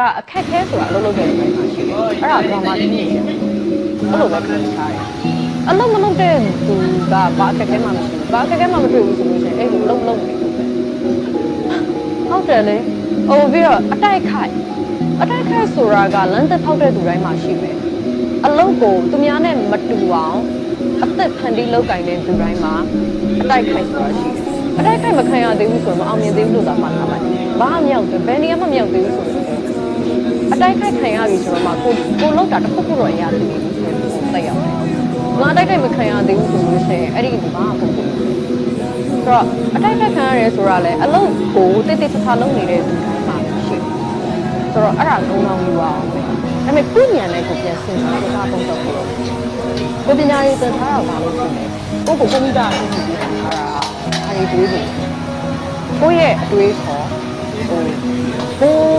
ကအခက်ခဲဆိုတာအလုပ်လုပ်တဲ့လူတိုင်းမှာရှိတယ်အဲ့ဒါဒရာမာကြီးနေတယ်အဲ့လိုပဲခံစားရတယ်အလုပ်မလုပ်တဲ့သူကဘာအခက်ခဲမှမရှိဘူးဘာအခက်ခဲမှမတွေ့ဘူးဆိုလို့ရှိရင်အဲ့လိုလုံးလုံးနေလို့ပဲဟုတ်တယ်လေဟိုပြီးတော့အတိုက်ခိုက်အတိုက်ခိုက်ဆိုတာကလမ်းသက်ဖောက်တဲ့သူတိုင်းမှာရှိတယ်အလုပ်ကိုသူများနဲ့မတူအောင်အသက်ဖန်တီးလောက်ကင်တဲ့သူတိုင်းမှာအတိုက်ခိုက်ဆိုတာရှိတယ်အတိုက်ခိုက်မခံရသေးဘူးဆိုတော့မအောင်မြင်သေးဘူးလို့သာမှတ်ထားပါဘာမှမရောက်ဘူးဘယ်နေရာမှမရောက်သေးဘူးဆိုတော့အ တိုက်ခိုက်ခံရပြီဆိုတော့မှကိုကိုလောက်တာတစ်ခုခုတော့အရာတည်းနေပြီဆိုတော့သိရောက်တယ်။ငါအတိုက်ခိုက်မခံရသေးဘူးဆိုလို့ရှိရင်အဲ့ဒီဒီမှာမဟုတ်ဘူး။ဆိုတော့အတိုက်ခိုက်ခံရတယ်ဆိုတာလေအလုပ်ကိုတိတ်တိတ်ချာလုပ်နေတဲ့သူတိုင်းမှာရှိတယ်။ဆိုတော့အဲ့ဒါလုံးလုံးယူအောင်ပဲ။ဒါပေမဲ့ကိုဉာဏ်နဲ့ကိုပြန်စဉ်းစားလို့ဒါပုံတော့ကိုကိုပညာရေးသင်ထားတာပါလို့ရှိတယ်။ကိုကိုကွန်ပျူတာအမှုပြီးထားတာအဲဒီတွေးတယ်။ကိုယ့်ရဲ့အတွေးခေါ်ဟိုကို